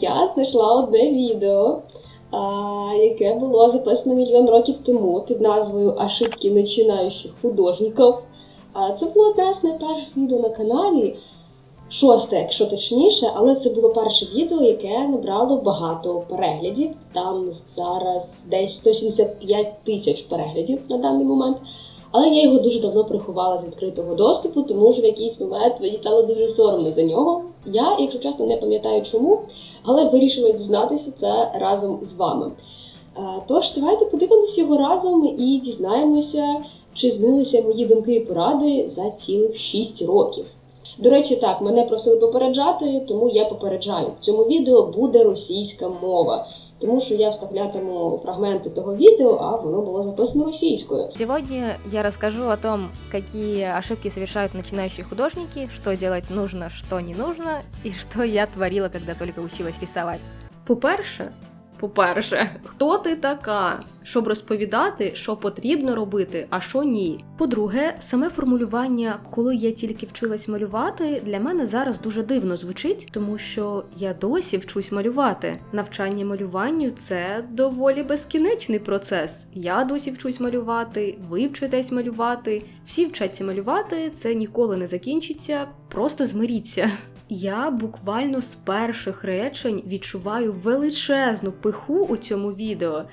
Я знайшла одне відео, яке було записано мільйон років тому під назвою Ошибки починаючих художників. Це було одне з найперших відео на каналі. Шосте, якщо точніше, але це було перше відео, яке набрало багато переглядів. Там зараз десь 175 тисяч переглядів на даний момент. Але я його дуже давно приховала з відкритого доступу, тому що в якийсь момент мені стало дуже соромно за нього. Я, якщо чесно, не пам'ятаю чому, але вирішила дізнатися це разом з вами. Е, Тож, давайте подивимося його разом і дізнаємося, чи змінилися мої думки і поради за цілих 6 років. До речі, так, мене просили попереджати, тому я попереджаю. В цьому відео буде російська мова, тому що я вставлятиму фрагменти того відео, а воно було записано російською. Сегодня я расскажу о том, какие ошибки совершают начинающие художники, что делать нужно, что не нужно, и что я творила, когда только училась рисовать. По-перше, по-перше, хто ти така, щоб розповідати, що потрібно робити, а що ні. По-друге, саме формулювання, коли я тільки вчилась малювати, для мене зараз дуже дивно звучить, тому що я досі вчусь малювати. Навчання малюванню це доволі безкінечний процес. Я досі вчусь малювати, ви вчитесь малювати, всі вчаться малювати, це ніколи не закінчиться. Просто змиріться. Я буквально з перших речень відчуваю величезну пиху у цьому відео.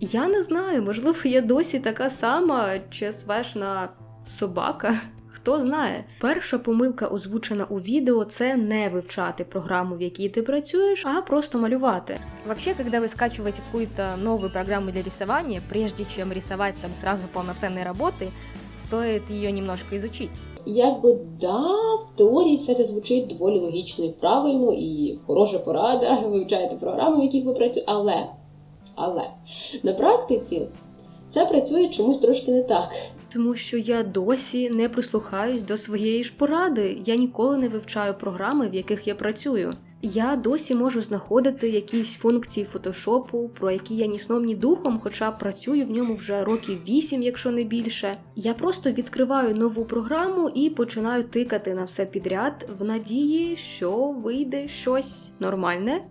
Я не знаю, можливо, я досі така сама чесвешна собака. Хто знає, перша помилка озвучена у відео це не вивчати програму, в якій ти працюєш, а просто малювати. Вообще, когда вы скачиваете какую-то новую программу для рисования, прежде чем рисовать там сразу полноценные работы, стоит ее немножко изучить. Якби да, в теорії все це звучить доволі логічно і правильно, і хороша порада, вивчаєте програми, в яких ви працюєте, але, але на практиці це працює чомусь трошки не так. Тому що я досі не прислухаюсь до своєї ж поради. Я ніколи не вивчаю програми, в яких я працюю. Я досі можу знаходити якісь функції фотошопу, про які я ні сном, ні духом, хоча працюю в ньому вже років 8, якщо не більше. Я просто відкриваю нову програму і починаю тикати на все підряд в надії, що вийде щось нормальне.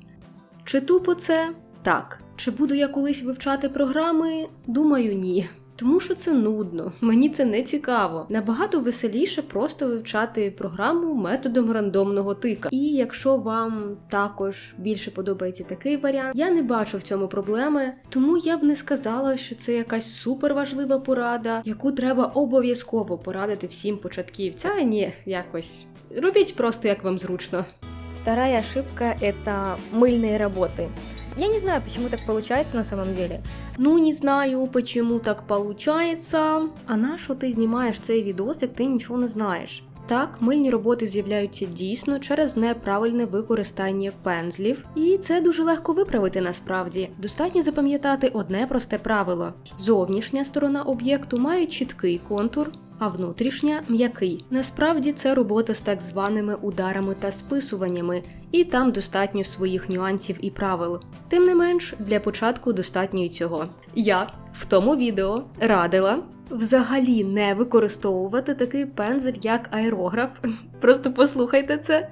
Чи тупо це? Так. Чи буду я колись вивчати програми? Думаю, ні. Тому що це нудно, мені це не цікаво. Набагато веселіше просто вивчати програму методом рандомного тика. І якщо вам також більше подобається такий варіант, я не бачу в цьому проблеми, тому я б не сказала, що це якась суперважлива порада, яку треба обов'язково порадити всім початківцям. Та ні, якось робіть просто як вам зручно. Вторая ошибка – это мыльные работы. Я не знаю, почему так получается на самом деле. Ну, не знаю, почему так получается. А на що ти знімаєш цей відос, як ти нічого не знаєш? Так, мильні роботи з'являються дійсно через неправильне використання пензлів, і це дуже легко виправити насправді. Достатньо запам'ятати одне просте правило: зовнішня сторона об'єкту має чіткий контур. А внутрішня м'який. Насправді це робота з так званими ударами та списуваннями, і там достатньо своїх нюансів і правил. Тим не менш, для початку достатньо й цього. Я в тому відео радила взагалі не використовувати такий пензель, як аерограф. Просто послухайте це.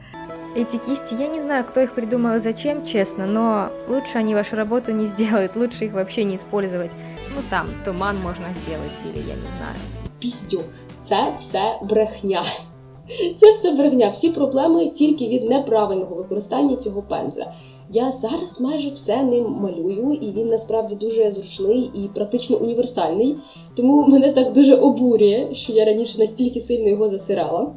Эти кисти, я не знаю, кто их придумал и зачем, честно, но лучше они вашу работу не сделают, лучше их вообще не использовать. Ну там, туман можно сделать или я не знаю. Піздю, це все брехня. Це все брехня. Всі проблеми тільки від неправильного використання цього пензля. Я зараз майже все ним малюю, і він насправді дуже зручний і практично універсальний. Тому мене так дуже обурює, що я раніше настільки сильно його засирала,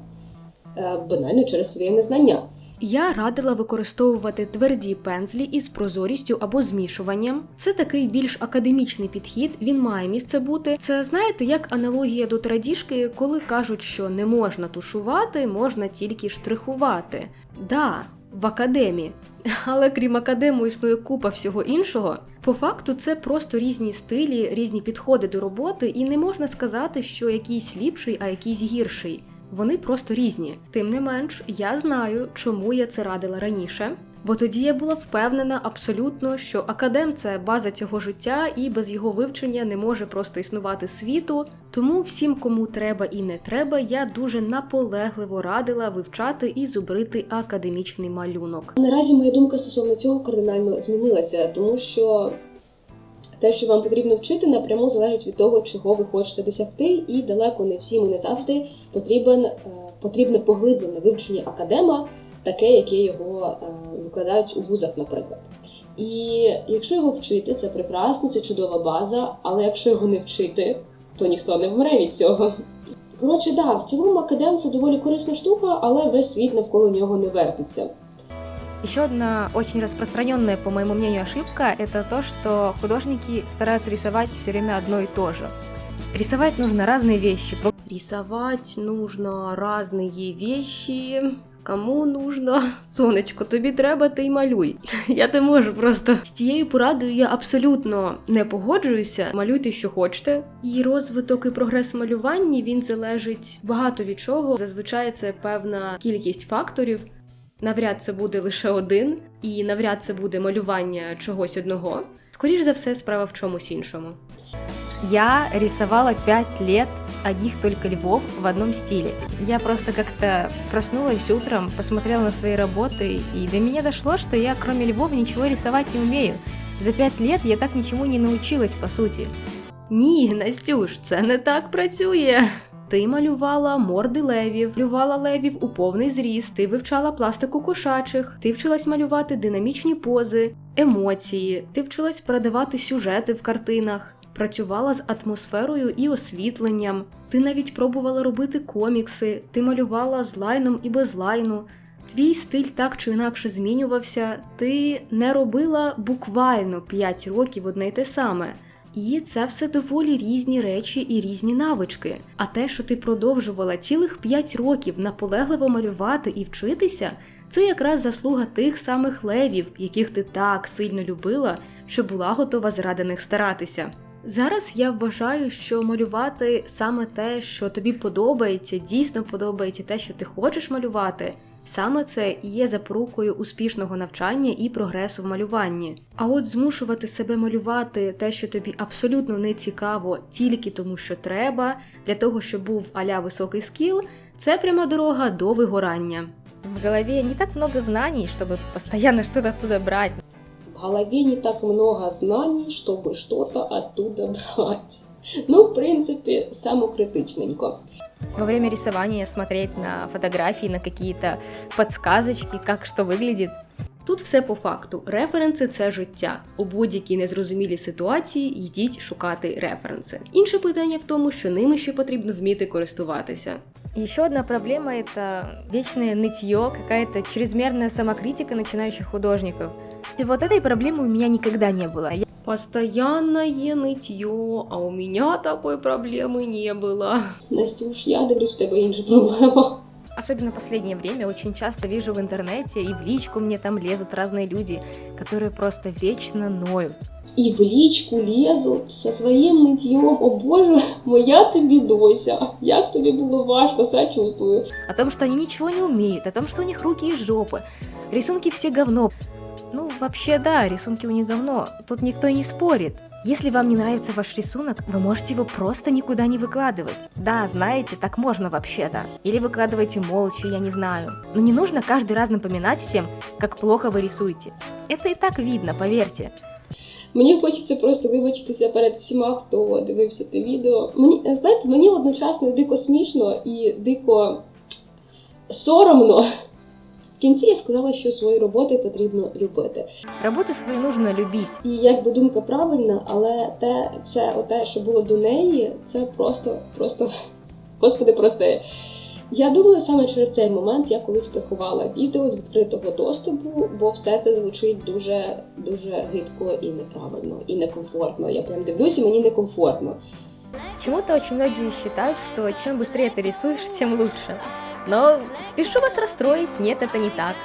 Е, банально через своє незнання. Я радила використовувати тверді пензлі із прозорістю або змішуванням. Це такий більш академічний підхід, він має місце бути. Це знаєте, як аналогія до традіжки, коли кажуть, що не можна тушувати, можна тільки штрихувати. Да, в академії. Але крім академу існує купа всього іншого. По факту, це просто різні стилі, різні підходи до роботи, і не можна сказати, що якийсь ліпший, а якийсь гірший. Вони просто різні. Тим не менш, я знаю, чому я це радила раніше. Бо тоді я була впевнена абсолютно, що академ це база цього життя, і без його вивчення не може просто існувати світу. Тому всім, кому треба і не треба, я дуже наполегливо радила вивчати і зубрити академічний малюнок. Наразі моя думка стосовно цього кардинально змінилася, тому що те, що вам потрібно вчити, напряму залежить від того, чого ви хочете досягти, і далеко не всім і не завжди потрібен, е, потрібне поглиблене вивчення академа, таке, яке його е, викладають у вузах, наприклад. І якщо його вчити, це прекрасно, це чудова база, але якщо його не вчити, то ніхто не вмре від цього. Коротше, да, в цілому академ це доволі корисна штука, але весь світ навколо нього не вертиться. Еще одна очень распространенная, по моему мнению, ошибка – это то, что художники стараются рисовать все время одно и то же. Рисовать нужно разные вещи. Рисовать нужно разные вещи. Кому нужно? Сонечко, тобі треба, ти й малюй. Я не можу просто. З цією порадою я абсолютно не погоджуюся. Малюйте, що хочете. І розвиток і прогрес в малюванні він залежить багато від чого. Зазвичай це певна кількість факторів. Навряд це буде лише один, і навряд це буде малювання чогось одного. Скоріш за все, справа в чомусь іншому. Я рисовала пять лет одних только львов в одном стиле. Я просто как-то проснулась утром, посмотрела на свои работы, и до меня дошло, что я кроме львов ничего рисовать не умею. За пять лет я так ничему не научилась, по сути. Ні, Настюш, це не так працює. Ти малювала морди левів, малювала левів у повний зріст, ти вивчала пластику кошачих, ти вчилась малювати динамічні пози, емоції, ти вчилась передавати сюжети в картинах, працювала з атмосферою і освітленням. Ти навіть пробувала робити комікси, ти малювала з лайном і без лайну. Твій стиль так чи інакше змінювався, ти не робила буквально 5 років одне й те саме. І це все доволі різні речі і різні навички. А те, що ти продовжувала цілих 5 років наполегливо малювати і вчитися, це якраз заслуга тих самих левів, яких ти так сильно любила, що була готова заради них старатися. Зараз я вважаю, що малювати саме те, що тобі подобається, дійсно подобається те, що ти хочеш малювати. Саме це і є запорукою успішного навчання і прогресу в малюванні. А от змушувати себе малювати те, що тобі абсолютно не цікаво, тільки тому, що треба, для того, щоб був аля високий скіл, це пряма дорога до вигорання. В голове не так много знаний, чтобы постоянно что-то оттуда брать. В голове не так много знаний, чтобы что-то оттуда брать. Ну, в принципе, самокритичненько. Во время рисования смотреть на фотографии, на какие-то подсказочки, как что выглядит. Тут все по факту. Референси це життя. У будь-якій незрозумілій ситуації йдіть шукати референси. Інше питання в тому, що ними ще потрібно вміти користуватися. Еще одна проблема – это вечное нытье, какая-то чрезмерная самокритика начинающих художников. И вот этой проблемы у меня никогда не было. Я Постоянное нытье, а у меня такой проблемы не было. Настюш, я дивлюсь, в тебе інша проблема. Особенно в последнее время очень часто вижу в интернете и в личку мне там лезут разные люди, которые просто вечно ноют. І в лічку лізуть зі своїм ниттєм. О Боже, моя тобі дося. Як тобі було важко, сочувствую. О том, что они ничего не умеют, о том, что у них руки и жопы. Рисунки все говно. Ну, вообще да, рисунки у них говно. Тут никто и не спорит. Если вам не нравится ваш рисунок, вы можете его просто никуда не выкладывать. Да, знаете, так можно вообще-то. Или выкладывайте молча, я не знаю. Но не нужно каждый раз напоминать всем, как плохо вы рисуете. Это и так видно, поверьте. Мені хочеться просто вибачитися перед всіма, хто дивився те відео. Мені знаєте, мені одночасно дико смішно і дико соромно. В кінці я сказала, що свої роботи потрібно любити. Работу свою нужно любить. І якби думка правильна, але те все оте, що було до неї, це просто, просто, господи, прости. Я думаю, саме через цей момент я колись приховала відео з відкритого доступу, бо все це звучить дуже дуже гидко і неправильно, і некомфортно. Я прям дивлюсь, і мені некомфортно. Почему-то очень многие считают, что чем быстрее ты рисуешь, тем лучше. Но спешу вас расстроить, нет, это не так.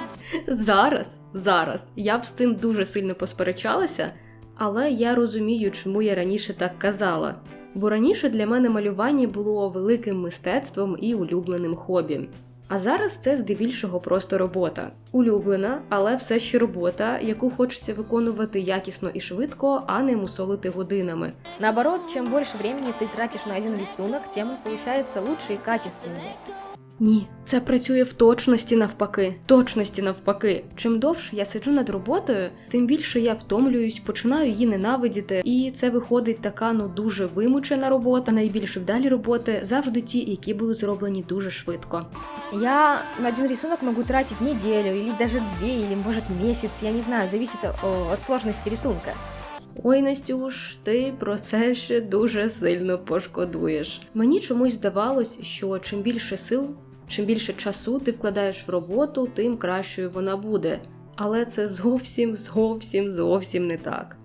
Зараз, зараз я б з цим дуже сильно посперечалася, але я розумію, чому я раніше так казала. Бо раніше для мене малювання було великим мистецтвом і улюбленим хобі. А зараз це здебільшого просто робота. Улюблена, але все ще робота, яку хочеться виконувати якісно і швидко, а не мусолити годинами. Наоборот, чем больше времени ты тратишь на один рисунок, тем он получается лучше и качественнее. Ні, це працює в точності навпаки. Точності навпаки. Чим довше я сиджу над роботою, тим більше я втомлююсь, починаю її ненавидіти, і це виходить така ну дуже вимучена робота. Найбільш вдалі роботи завжди ті, які були зроблені дуже швидко. Я на один рисунок могу тратить неделю, или даже две, или может месяц, я не знаю, зависит о, от сложности рисунка. Ой, Настюш, ти про це ще дуже сильно пошкодуєш. Мені чомусь здавалось, що чим більше сил, чим більше часу ти вкладаєш в роботу, тим кращою вона буде. Але це зовсім, зовсім, зовсім не так.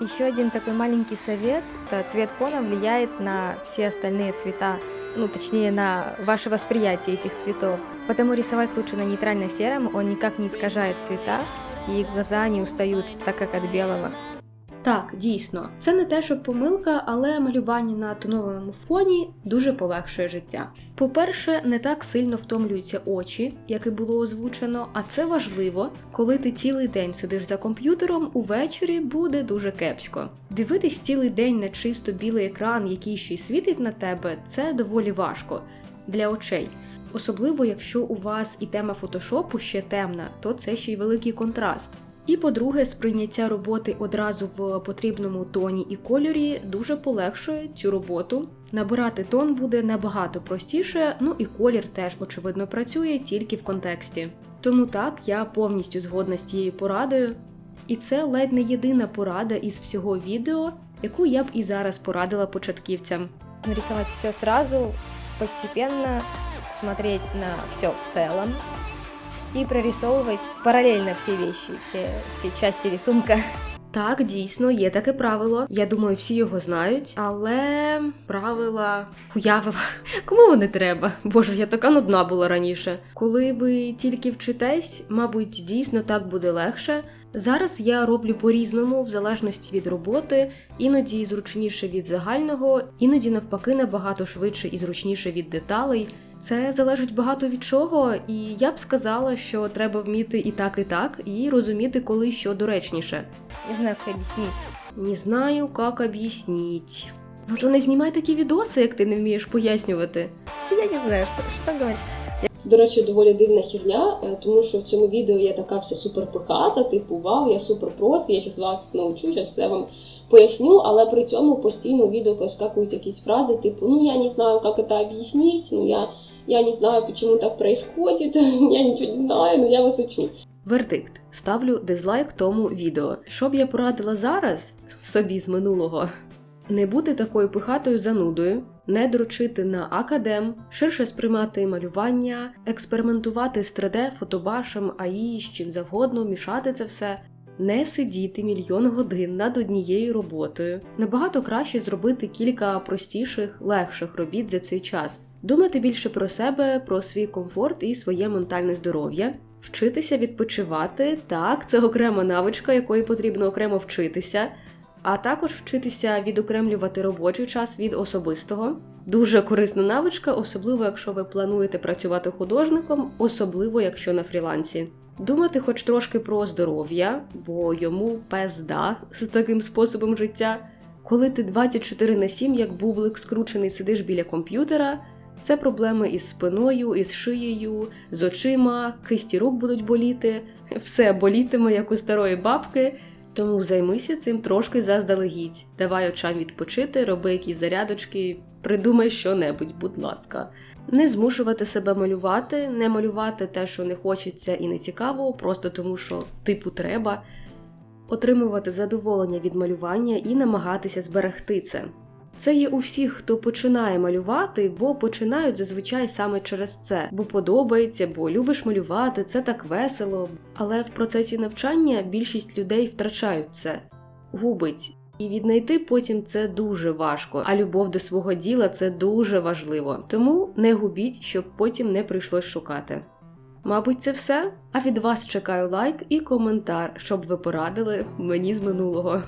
Еще один такой маленький совет, это цвет фона влияет на все остальные цвета, ну точнее на ваше восприятие этих цветов. Потому рисовать лучше на нейтрально-сером, он никак не искажает цвета, и глаза не устают, так как от белого. Так, дійсно, це не те, що помилка, але малювання на тонованому фоні дуже полегшує життя. По-перше, не так сильно втомлюються очі, як і було озвучено, а це важливо, коли ти цілий день сидиш за комп'ютером, увечері буде дуже кепсько. Дивитись цілий день на чисто білий екран, який ще й світить на тебе, це доволі важко для очей. Особливо, якщо у вас і тема фотошопу ще темна, то це ще й великий контраст. І по-друге, сприйняття роботи одразу в потрібному тоні і кольорі дуже полегшує цю роботу. Набирати тон буде набагато простіше, ну і колір теж очевидно працює тільки в контексті. Тому так, я повністю згодна з цією порадою. І це ледь не єдина порада із всього відео, яку я б і зараз порадила початківцям. Нарисовать все сразу, постепенно, смотреть на все в целом и прорисовывать параллельно все вещи, все, все части рисунка. Так, дійсно, є таке правило. Я думаю, всі його знають, але правила уявила. Кому вони треба? Боже, я така нудна була раніше. Коли ви тільки вчитесь, мабуть, дійсно так буде легше. Зараз я роблю по-різному, в залежності від роботи, іноді зручніше від загального, іноді навпаки набагато швидше і зручніше від деталей. Це залежить багато від чого, і я б сказала, що треба вміти і так, і так, і розуміти, коли що доречніше. Не знаю, как объяснить. Не знаю, як об'ясніть. Ну то не знімай такі відоси, як ти не вмієш пояснювати. Я не знаю, что, что говорить. Це, до речі, доволі дивна херня, е, тому що в цьому відео я така вся супер пихата, типу, вау, я супер профі, я щас вас научу, зараз все вам поясню, але при цьому постійно в відео проскакують якісь фрази, типу, ну я не знаю, як це об'яснити, ну я, я не знаю, чому так происходит, я нічого не знаю, но я вас учу. Вердикт. Ставлю дизлайк тому відео. Що б я порадила зараз собі з минулого? Не бути такою пихатою занудою, не дрочити на академ, ширше сприймати малювання, експериментувати з 3D, фотобашем, АІ, з чим завгодно, мішати це все. Не сидіти мільйон годин над однією роботою. Набагато краще зробити кілька простіших, легших робіт за цей час. Думати більше про себе, про свій комфорт і своє ментальне здоров'я. Вчитися відпочивати, так, це окрема навичка, якої потрібно окремо вчитися, а також вчитися відокремлювати робочий час від особистого. Дуже корисна навичка, особливо якщо ви плануєте працювати художником, особливо якщо на фрілансі. Думати хоч трошки про здоров'я, бо йому пезда з таким способом життя. Коли ти 24 на 7, як бублик скручений, сидиш біля комп'ютера, це проблеми із спиною, із шиєю, з очима, кисті рук будуть боліти, все болітиме, як у старої бабки. Тому займися цим трошки заздалегідь. Давай очам відпочити, роби якісь зарядочки, придумай що-небудь, будь ласка. Не змушувати себе малювати, не малювати те, що не хочеться і не цікаво, просто тому що типу треба. Отримувати задоволення від малювання і намагатися зберегти це. Це є у всіх, хто починає малювати, бо починають зазвичай саме через це, бо подобається, бо любиш малювати, це так весело. Але в процесі навчання більшість людей втрачають це, губить. І віднайти потім це дуже важко, а любов до свого діла це дуже важливо. Тому не губіть, щоб потім не прийшлось шукати. Мабуть, це все. А від вас чекаю лайк і коментар, щоб ви порадили мені з минулого.